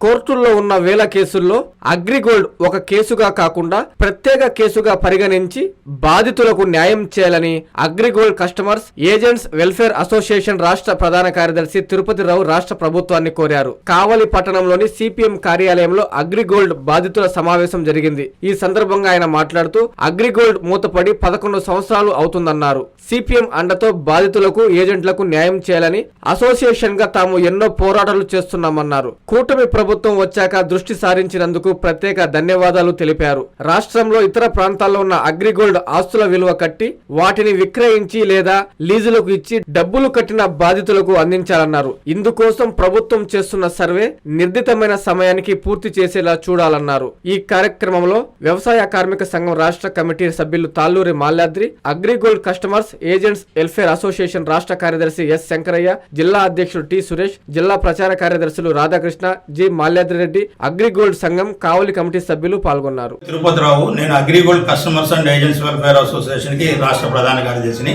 కోర్టుల్లో ఉన్న వేల కేసుల్లో అగ్రిగోల్డ్ ఒక కేసుగా కాకుండా ప్రత్యేక కేసుగా పరిగణించి బాధితులకు న్యాయం చేయాలని AgriGold customers agents welfare association రాష్ట్ర ప్రధాన కార్యదర్శి తిరుపతి రావు రాష్ట్ర ప్రభుత్వాన్ని కోరారు. కావలి పట్టణంలోని సిపిఎం కార్యాలయంలో అగ్రిగోల్డ్ బాధితుల సమావేశం జరిగింది. ఈ సందర్భంగా ఆయన మాట్లాడుతూ అగ్రిగోల్డ్ మూతపడి పదకొండు సంవత్సరాలు అవుతుందన్నారు. సిపిఎం అండతో బాధితులకు ఏజెంట్లకు న్యాయం చేయాలని అసోసియేషన్గా తాము ఎన్నో పోరాటాలు చేస్తున్నామన్నారు. కూటమి ప్రభుత్వం ప్రభుత్వం వచ్చాక దృష్టి సారించినందుకు ప్రత్యేక ధన్యవాదాలు తెలిపారు. రాష్ట్రంలో ఇతర ప్రాంతాల్లో ఉన్న అగ్రిగోల్డ్ ఆస్తుల విలువ కట్టి వాటిని విక్రయించి లేదా లీజులకు ఇచ్చి డబ్బులు కట్టిన బాధితులకు అందించాలన్నారు. ఇందుకోసం ప్రభుత్వం చేస్తున్న సర్వే నిర్దితమైన సమయానికి పూర్తి చేసేలా చూడాలన్నారు. ఈ కార్యక్రమంలో వ్యవసాయ కార్మిక సంఘం రాష్ట్ర కమిటీ సభ్యులు Talluri Malyadri AgriGold customers agents welfare association రాష్ట్ర కార్యదర్శి ఎస్ శంకరయ్య జిల్లా అధ్యక్షుడు టి సురేష్ జిల్లా ప్రచార కార్యదర్శులు రాధాకృష్ణ జి మాల్యాద్రిరెడ్డి అగ్రిగోల్డ్ సంఘం కావలి కమిటీ సభ్యులు పాల్గొన్నారు. తిరుపతిరావు నేను AgriGold customers and agents welfare అసోసియేషన్కి రాష్ట్ర ప్రధాన కార్యదర్శిని.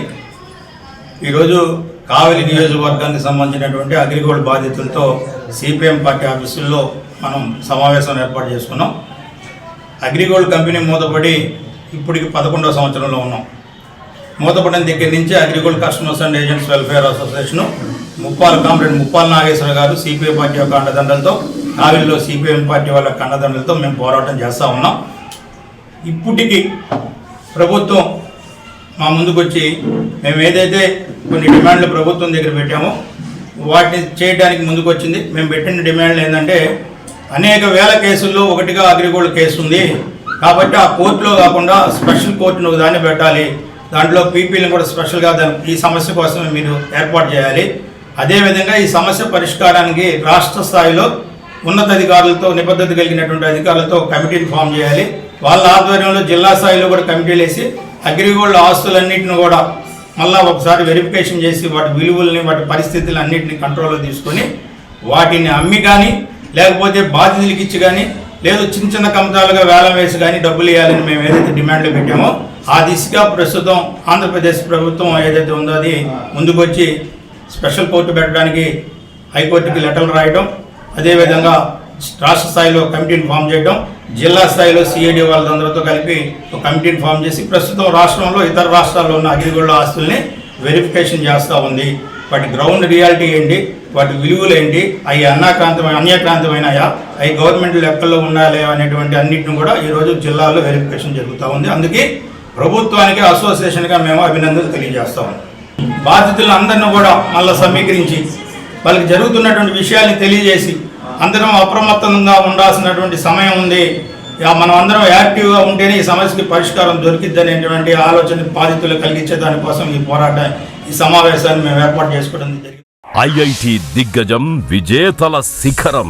ఈరోజు కావలి నియోజకవర్గానికి సంబంధించినటువంటి అగ్రిగోల్డ్ బాధితులతో సిపిఎం పార్టీ ఆఫీసుల్లో మనం సమావేశం ఏర్పాటు చేసుకున్నాం. అగ్రిగోల్డ్ కంపెనీ మూతపడి ఇప్పటికి పదకొండవ సంవత్సరంలో ఉన్నాం. మూతపడిన దగ్గర నుంచి AgriGold customers and agents welfare association Muppala comrade Muppala Nageswara గారు సిపిఐ పార్టీ యొక్క అండదండలతో కావిలిలో సిపిఎం పార్టీ వాళ్ళ కండదండలతో అండదండలతో మేము పోరాటం చేస్తూ ఉన్నాం. ఇప్పటికి ప్రభుత్వం మా ముందుకు వచ్చి మేము ఏదైతే కొన్ని డిమాండ్లు ప్రభుత్వం దగ్గర పెట్టామో వాటిని చేయడానికి ముందుకు వచ్చింది. మేము పెట్టిన డిమాండ్లు ఏంటంటే అనేక వేల కేసుల్లో ఒకటిగా అగ్రిగోల్డ్ కేసు ఉంది. కాబట్టి ఆ కోర్టులో కాకుండా స్పెషల్ కోర్టును దాన్ని పెట్టాలి. దాంట్లో పీపీలను కూడా స్పెషల్గా దాని ఈ సమస్య కోసం మీరు ఏర్పాటు చేయాలి. అదేవిధంగా ఈ సమస్య పరిష్కారానికి రాష్ట్ర స్థాయిలో ఉన్నతాధికారులతో నిబద్ధత కలిగినటువంటి అధికారులతో కమిటీని ఫామ్ చేయాలి. వాళ్ళ ఆధ్వర్యంలో జిల్లా స్థాయిలో కూడా కమిటీలు వేసి అగ్రిగోల్డ్ ఆస్తులన్నింటిని కూడా మళ్ళీ ఒకసారి వెరిఫికేషన్ చేసి వాటి విలువల్ని వాటి పరిస్థితులు అన్నింటిని కంట్రోల్లో తీసుకొని వాటిని అమ్మి కానీ లేకపోతే బాధితులకి ఇచ్చి కానీ లేదు చిన్న చిన్న కమతాలుగా వేలం వేసి కానీ డబ్బులు ఇవ్వాలని మేము ఏదైతే డిమాండ్లు పెట్టామో ఆ దిశగా ప్రస్తుతం ఆంధ్రప్రదేశ్ ప్రభుత్వం ఏదైతే ఉందో అది ముందుకొచ్చి స్పెషల్ కోర్టు పెట్టడానికి హైకోర్టుకి లెటర్లు రాయడం అదేవిధంగా రాష్ట్ర స్థాయిలో కమిటీని ఫామ్ చేయడం జిల్లా స్థాయిలో సిఐడి వాళ్ళందరితో కలిపి ఒక కమిటీని ఫామ్ చేసి ప్రస్తుతం రాష్ట్రంలో ఇతర రాష్ట్రాల్లో ఉన్న అగ్రిగోల్డ్ ఆస్తుల్ని వెరిఫికేషన్ చేస్తూ ఉంది. వాటి గ్రౌండ్ రియాలిటీ ఏంటి? వాటి విలువలు ఏంటి? అవి అన్నాక్రాంతమైన అన్యక్రాంతమైనయా? అవి గవర్నమెంట్ లెక్కల్లో ఉండాలి అనేటువంటి అన్నింటిని కూడా ఈరోజు జిల్లాలో వెరిఫికేషన్ జరుగుతూ ఉంది. అందుకే ప్రభుత్వానికి అసోసియేషన్గా మేము అభినందనలు తెలియజేస్తాం. బాధితులందరినీ కూడా మళ్ళీ సమీకరించి వాళ్ళకి జరుగుతున్నటువంటి విషయాన్ని తెలియజేసి అందరం అప్రమత్తంగా ఉండాల్సినటువంటి సమయం ఉంది. మనం అందరం యాక్టివ్గా ఉంటేనే ఈ సమస్యకి పరిష్కారం దొరికిద్ది అనేటువంటి ఆలోచన బాధితులు కలిగించే దానికోసం ఈ పోరాటం ఈ సమావేశాన్ని మేము ఏర్పాటు చేసుకోవడం జరిగింది. ఐఐటి దిగ్గజం విజేతల శిఖరం.